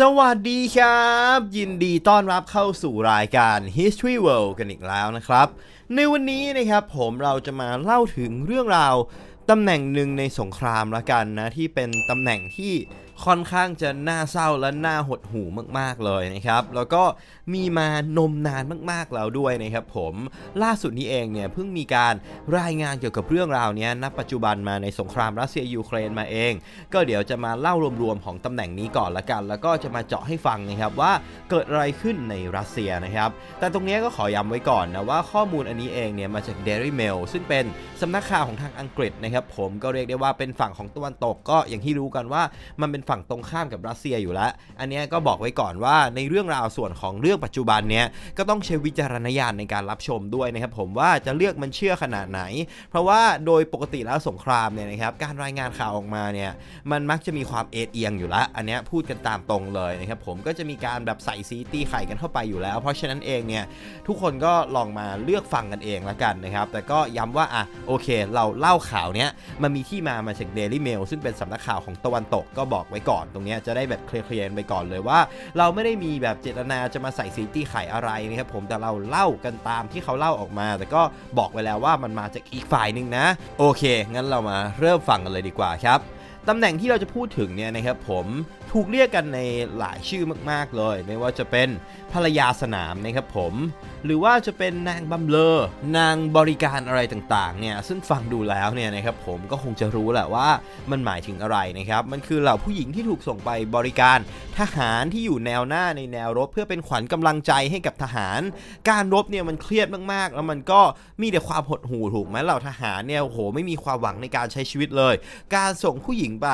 สวัสดีครับ ยินดีต้อนรับเข้าสู่รายการ History World กันอีกแล้วนะครับ ในวันนี้นะครับผมเราจะมาเล่าถึงเรื่องราวตำแหน่งหนึ่งในสงครามละกันนะ ที่เป็นตำแหน่งที่ค่อนข้างจะน่าเศร้าและน่าหดหู่มาก ๆ เลยนะครับ แล้วก็มีมานมนานมากๆแล้วด้วยนะครับผมล่าสุดนี้เองเนี่ยเพิ่งมีการรายงานเกี่ยวกับเรื่องราวนี้ยณปัจจุบันมาในสงครามรัสเซียยูเครนมาเอง ก็เดี๋ยวจะมาเล่ารวมๆของตำแหน่งนี้ก่อนละกัน แล้วก็จะมาเจาะให้ฟังนะครับว่าเกิดอะไรขึ้นในรัสเซียนะครับ แต่ตรงนี้ก็ขอย้ำไว้ก่อนนะว่าข้อมูลอันนี้เองเนี่ยมาจาก Daily Mail ซึ่งเป็นสำนักข่าวของทางอังกฤษนะครับผมก็เรียกได้ว่าเป็นฝั่งของตะวันตกก็อย่างที่รู้กันว่ามันเป็นฝั่งตรงข้ามกับรัสเซียอยู่แล้ว อันนี้ก็บอกไว้ก่อนว่าในเรื่องราวส่วนของเรื่องปัจจุบันเนี้ยก็ต้องใช้วิจารณญาณในการรับชมด้วยนะครับผมว่าจะเลือกมันเชื่อขนาดไหน เพราะว่าโดยปกติแล้วสงครามเนี่ยนะครับการรายงานข่าวออกมาเนี่ยมันมักจะมีความเอ็ดเอียงอยู่ล้วอันเนี้ยพูดกันตามตรงเลยนะครับผมก็จะมีการแบบใส่ซีตีไข่กันเข้าไปอยู่แล้ว เพราะฉะนั้นเองเนี่ยทุกคนก็ลองมาเลือกฟังกันเองละกันนะครับแต่ก็ย้ำว่าอะโอเค เราเล่าข่าวเนี้ยมันมีที่มามาจาก Daily Mail ซึ่งเป็นสำนักข่าวของตะวันตกก็บอกไว้ก่อน ตรงเนี้ยจะได้แบบเคลียร์ๆไปก่อนเลยว่า เราไม่ได้มีแบบเจตนาจะมาใส่ซีตี้ไข่อะไรนะครับผมแต่เราเล่ากันตามที่เขาเล่าออกมา แต่ก็บอกไว้แล้วว่ามันมาจากอีกฝ่ายหนึ่งนะ โอเค งั้นเรามาเริ่มฟังกันเลยดีกว่าครับตำแหน่งที่เราจะพูดถึงเนี่ยนะครับผม ถูกเรียกกันในหลายชื่อมากๆเลย ไม่ว่าจะเป็นภรรยาสนามนะครับผม หรือว่าจะเป็นนางบำเลอนางบริการอะไรต่างๆเนี่ยซึ่งฟังดูแล้วเนี่ยนะครับผมก็คงจะรู้แหละว่ามันหมายถึงอะไรนะครับมันคือเหล่าผู้หญิงที่ถูกส่งไปบริการทหารที่อยู่แนวหน้าในแนวรบ เพื่อเป็นขวัญกำลังใจให้กับทหาร การรบเนี่ยมันเครียดมากๆ แล้วมันก็มีแต่ความหดหู่ถูกไหมเหล่าทหารเนี่ยโอ้โหไม่มีความหวังในการใช้ชีวิตเลย การส่งผู้หญิงไป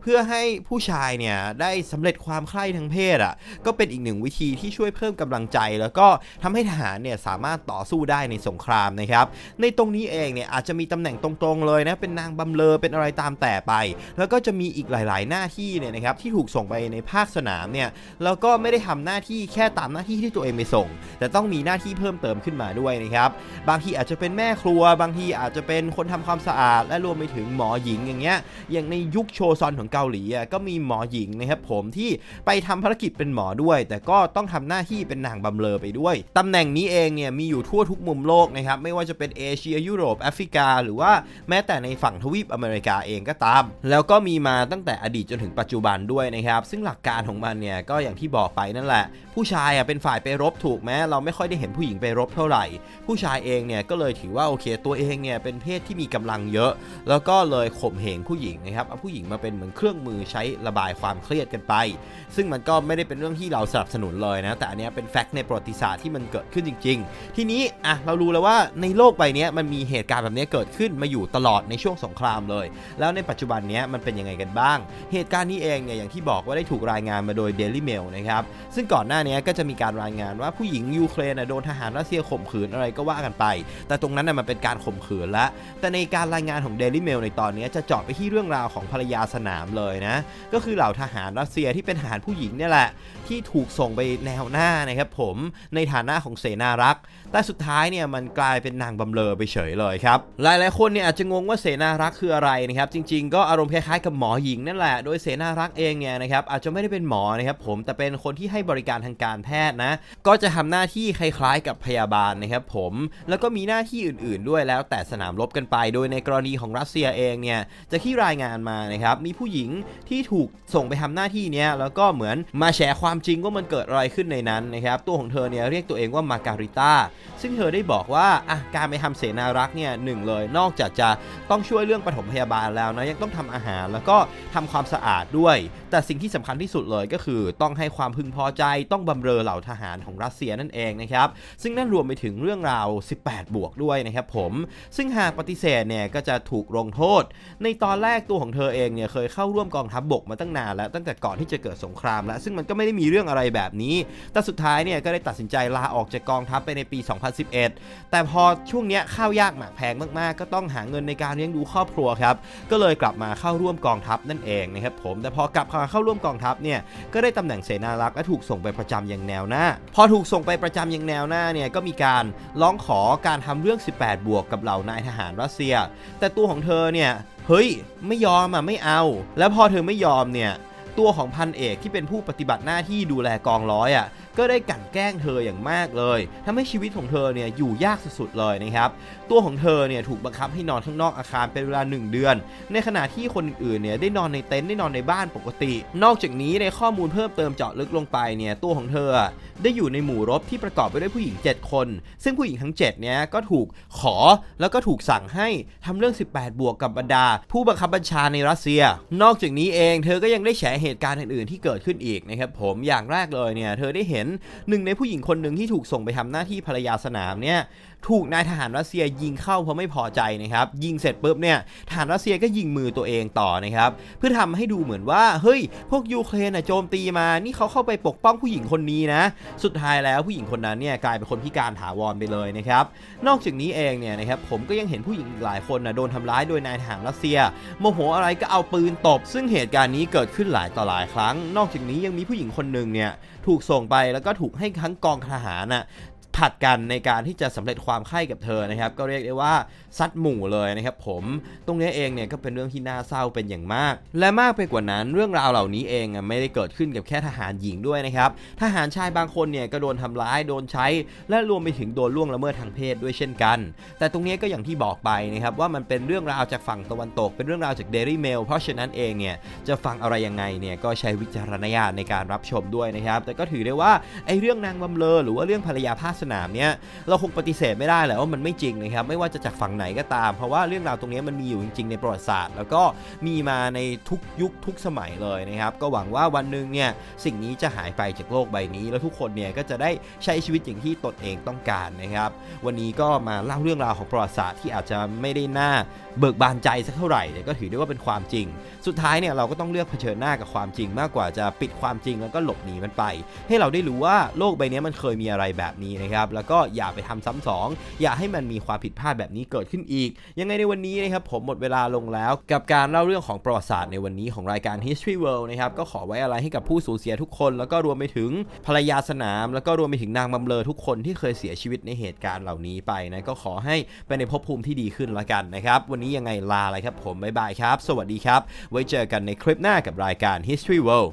เพื่อให้ผู้ชายเนี่ยได้สำเร็จความใคร่ทางเพศอะก็เป็นอีกหนึ่งวิธีที่ช่วยเพิ่มกำลังใจ แล้วก็ทำให้ทหารเนี่ยสามารถต่อสู้ได้ในสงครามนะครับในตรงนี้เองเนี่ยอาจจะมีตำแหน่งตรงๆเลยนะเป็นนางบำเลอเป็นอะไรตามแต่ไป แล้วก็จะมีอีกหลาย ๆ หน้าที่เนี่ยนะครับที่ถูกส่งไปในภาคสนามเนี่ยแล้วก็ไม่ได้ทำหน้าที่แค่ตามหน้าที่ที่ตัวเองไปส่ง แต่ต้องมีหน้าที่เพิ่มเติมขึ้นมาด้วยนะครับบางทีอาจจะเป็นแม่ครัว บางทีอาจจะเป็นคนทำความสะอาด และรวมไปถึงหมอหญิงอย่างเงี้ยอย่างในยุคโชซอนของเกาหลีอะก็มีหมอหญิงนะครับผมที่ไปทำภารกิจเป็นหมอด้วย แต่ก็ต้องทำหน้าที่เป็นนางบำเลอไปด้วยตำแหน่งนี้เองเนี่ยมีอยู่ทั่วทุกมุมโลกนะครับไม่ว่าจะเป็นเอเชียยุโรปแอฟริกา หรือว่าแม้แต่ในฝั่งทวีปอเมริกาเองก็ตาม แล้วก็มีมาตั้งแต่อดีตจนถึงปัจจุบันด้วยนะครับซึ่งหลักการของมันเนี่ยก็อย่างที่บอกไปนั่นแหละ ผู้ชายอะเป็นฝ่ายไปรบถูกไหมเราไม่ค่อยได้เห็นผู้หญิงไปรบเท่าไหร่ ผู้ชายเองเนี่ยก็เลยถือว่าโอเคตัวเองเนี่ยเป็นเพศที่มีกำลังเยอะ แล้วก็เลยข่มเหงผู้หญิงนะครับเอาผู้หญิงมาเป็นเหมือนเครื่องมือใช้ระบายความเครียดกันไป ซึ่งมันก็ไม่ได้เป็นเรื่องที่เราสนับสนุนเลยนะ แต่อันนี้เป็นแฟกต์ในประวัติศาสตร์ที่มันเกิดขึ้นจริง ๆ ทีนี้อะเรารู้แล้วว่าในโลกใบนี้มันมีเหตุการณ์แบบนี้เกิดขึ้นมาอยู่ตลอดในช่วงสงครามเลย แล้วในปัจจุบันนี้มันเป็นยังไงกันบ้าง เหตุการณ์นี้เองเนี่ยอย่างที่บอกว่าได้ถูกรายงานมาโดย Daily Mail นะครับซึ่งก่อนหน้านี้ก็จะมีการรายงานว่าผู้หญิงยูเครนโดนทหารรัสเซียข่มขืนอะไรก็ว่ากันไป แต่ตรงนั้นน่ะมันเป็นการข่มขืนละแต่ในการรายงานของ Daily Mail ในตอนนี้จะเจาะไปที่เรื่องราวของภรรยาสนามเลยนะ ก็คือเหล่าทหารรัสเซียที่เป็นทหารผู้หญิงเนี่ยแหละที่ถูกส่งไปแนวหน้านะครับผมในฐานะของเสนารักษ์ แต่สุดท้ายเนี่ยมันกลายเป็นนางบำเลอไปเฉยเลยครับหลายๆคนเนี่ยอาจจะงงว่าเสนารักษ์คืออะไรนะครับจริง ๆ ก็อารมณ์คล้ายๆกับหมอหญิงนั่นแหละโดยเสนารักษ์เองเนี่ยนะครับอาจจะไม่ได้เป็นหมอนะครับผมแต่เป็นคนที่ให้บริการทางการแพทย์นะก็จะทำหน้าที่คล้ายๆ กับพยาบาลนะครับผมแล้วก็มีหน้าที่อื่น ๆด้วยแล้วแต่สนามรบกันไป โดยในกรณีของรัสเซียเองเนี่ยจากที่รายงานมานะครับมีผู้หญิงที่ถูกส่งไปทำหน้าที่เนี้ยแล้วก็เหมือนมาแชร์ความจริงว่ามันเกิดอะไรขึ้นในนั้นนะครับตัวของเธอเนี่ยเรียกตัวเองว่ามาการิต้าซึ่งเธอได้บอกว่าอะการไปทำเสนารักษ์เนี่ยหนึ่งเลยนอกจากจะต้องช่วยเรื่องปฐมพยาบาลแล้วนะยังต้องทำอาหารแล้วก็ทำความสะอาดด้วย แต่สิ่งที่สำคัญที่สุดเลยก็คือต้องให้ความพึงพอใจต้องบำเรอเหล่าทหารของรัสเซียนั่นเองนะครับซึ่งนั่นรวมไปถึงเรื่องราว 18 บวกด้วยนะครับผม ซึ่งหากปฏิเสธเนี่ยก็จะถูกลงโทษ ในตอนแรกตัวของเธอเองเนี่ยเคยเข้าร่วมกองทัพบบกมาตั้งนานแล้วตั้งแต่ก่อนที่จะเกิดสงครามแล้ว ซึ่งมันก็ไม่ได้มีเรื่องอะไรแบบนี้ แต่สุดท้ายเนี่ยก็ได้ตัดสินใจลาออกจากกองทัพไปในปี 2011 แต่พอช่วงเนี้ยข้าวยากหมากแพงมากๆ ก็ต้องหาเงินในการเลี้ยงดูครอบครัวครับ ก็เลยกลับมาเข้าร่วมกองทัพนั่นเองนะครับผม แต่พอกลับมาเข้าร่วมกองทัพเนี่ยก็ได้ตำแหน่งเสนารักษ์และถูกส่งไปประจำยังแนวหน้า พอถูกส่งไปประจำยังแนวหน้าเนี่ยก็มีการร้องขอการทำเรื่อง 18 บวกกับเหล่านายทหารรัสเซีย แต่ตัวของเธอเนี่ยเฮ้ย ไม่ยอมอะ ไม่เอา แล้วพอเธอไม่ยอมเนี่ย ตัวของพันเอกที่เป็นผู้ปฏิบัติหน้าที่ดูแลกองร้อยอะ ก็ได้กลั่นแกล้งเธออย่างมากเลยทำให้ชีวิตของเธอเนี่ยอยู่ยากสุดๆเลยนะครับ ตัวของเธอเนี่ยถูกบังคับให้นอนข้างนอกอาคารเป็นเวลา 1 เดือน ในขณะที่คนอื่นๆเนี่ยได้นอนในเต็นท์ได้นอนในบ้านปกติ นอกจากนี้ในข้อมูลเพิ่มเติมเจาะลึกลงไปเนี่ยตัวของเธอ ได้อยู่ในหมู่รบที่ประกอบไปด้วยผู้หญิง 7 คน ซึ่งผู้หญิงทั้ง7เนี่ยก็ถูกขอแล้วก็ถูกสั่งให้ทำเรื่อง 18 บวกกับบรรดา ผู้บังคับบัญชาในรัสเซีย นอกจากนี้เองเธอก็ยังได้แฉเหตุการณ์อื่นๆที่เกิดขึ้นอีกนะครับผมอย่างแรกเลยเนี่ยเธอได้เห็นหนึ่งในผู้หญิงคนหนึ่งที่ถูกส่งไปทำหน้าที่ภรรยาสนามเนี่ย ถูกนายทหารรัสเซียยิงเข้าเพราะไม่พอใจนะครับ ยิงเสร็จปุ๊บเนี่ยทหารรัสเซียก็ยิงมือตัวเองต่อนะครับ เพื่อทำให้ดูเหมือนว่าเฮ้ย พวกยูเครนน่ะโจมตีมา นี่เขาเข้าไปปกป้องผู้หญิงคนนี้นะ สุดท้ายแล้วผู้หญิงคนนั้นเนี่ยกลายเป็นคนพิการถาวรไปเลยนะครับ นอกจากนี้เองเนี่ยนะครับผมก็ยังเห็นผู้หญิงอีกหลายคนนะโดนทำร้ายโดยนายทหารรัสเซีย โมโหอะไรก็เอาปืนตบ ซึ่งเหตุการณ์นี้เกิดขึ้นหลายต่อหลายครั้ง นอกจากนี้ยังมีผู้หญิงคนหนึ่งเนี่ยถูกส่งไปแล้วก็ถูกให้ทั้งกองทหารน่ะ ผัดกันในการที่จะสำเร็จความใคร่กับเธอนะครับ ก็เรียกได้ว่าซัดหมู่เลยนะครับผมตรงนี้เองเนี่ยก็เป็นเรื่องที่น่าเศร้าเป็นอย่างมาก และมากไปกว่านั้นเรื่องราวเหล่านี้เองอะไม่ได้เกิดขึ้นกับแค่ทหารหญิงด้วยนะครับทหารชายบางคนเนี่ยก็โดนทำร้ายโดนใช้ และรวมไปถึงโดนล่วงละเมิดทางเพศด้วยเช่นกัน แต่ตรงนี้ก็อย่างที่บอกไปนะครับว่ามันเป็นเรื่องราวจากฝั่งตะวันตก เป็นเรื่องราวจาก Daily Mail เพราะฉะนั้นเองเนี่ยจะฟังอะไรยังไงเนี่ยก็ใช้วิจารณญาณในการรับชมด้วยนะครับแต่ก็ถือได้ว่าไอ้เรื่องนางบำเลอหรือว่าเรื่องภรรยาภาสนามเนี่ยเราคงปฏิเสธไม่ได้แหละว่ามันไม่จริงนะครับไม่ว่าจะจากฝั่งไหนก็ตาม เพราะว่าเรื่องราวตรงนี้มันมีอยู่จริง ๆ ในประวัติศาสตร์ แล้วก็มีมาในทุกยุคทุกสมัยเลยนะครับก็หวังว่าวันหนึ่งเนี่ยสิ่งนี้จะหายไปจากโลกใบนี้ แล้วทุกคนเนี่ยก็จะได้ใช้ชีวิตอย่างที่ตนเองต้องการนะครับ วันนี้ก็มาเล่าเรื่องราวของประวัติศาสตร์ที่อาจจะไม่ได้น่าเบิกบานใจสักเท่าไหร่แต่ก็ถือได้ว่าเป็นความจริง สุดท้ายเนี่ยเราก็ต้องเลือกเผชิญหน้ากับความจริง มากกว่าจะปิดความจริงแล้วก็หลบหนีมันไป ให้เราได้รู้ว่าโลกใบนี้มันเคยมีอะไรแบบนี้นะครับแล้วก็อย่าไปทำซ้ำสองอย่าให้มันมีความผิดพลาดแบบนี้เกิดขึ้นอีก ยังไงในวันนี้นะครับผมหมดเวลาลงแล้ว กับการเล่าเรื่องของประวัติศาสตร์ในวันนี้ของรายการ History World นะครับก็ขอไว้อะไรให้กับผู้สูญเสียทุกคน แล้วก็รวมไปถึงภรรยาสนาม แล้วก็รวมไปถึงนางบำเลอทุกคนที่เคยเสียชีวิตในเหตุการณ์เหล่านี้ไปนะก็ขอให้ไปในภพภูมิที่ดีขึ้นละกันนะครับวันนี้ยังไงลาเลยครับผมบ๊ายบายครับ สวัสดีครับ ไว้เจอกันในคลิปหน้ากับรายการ History World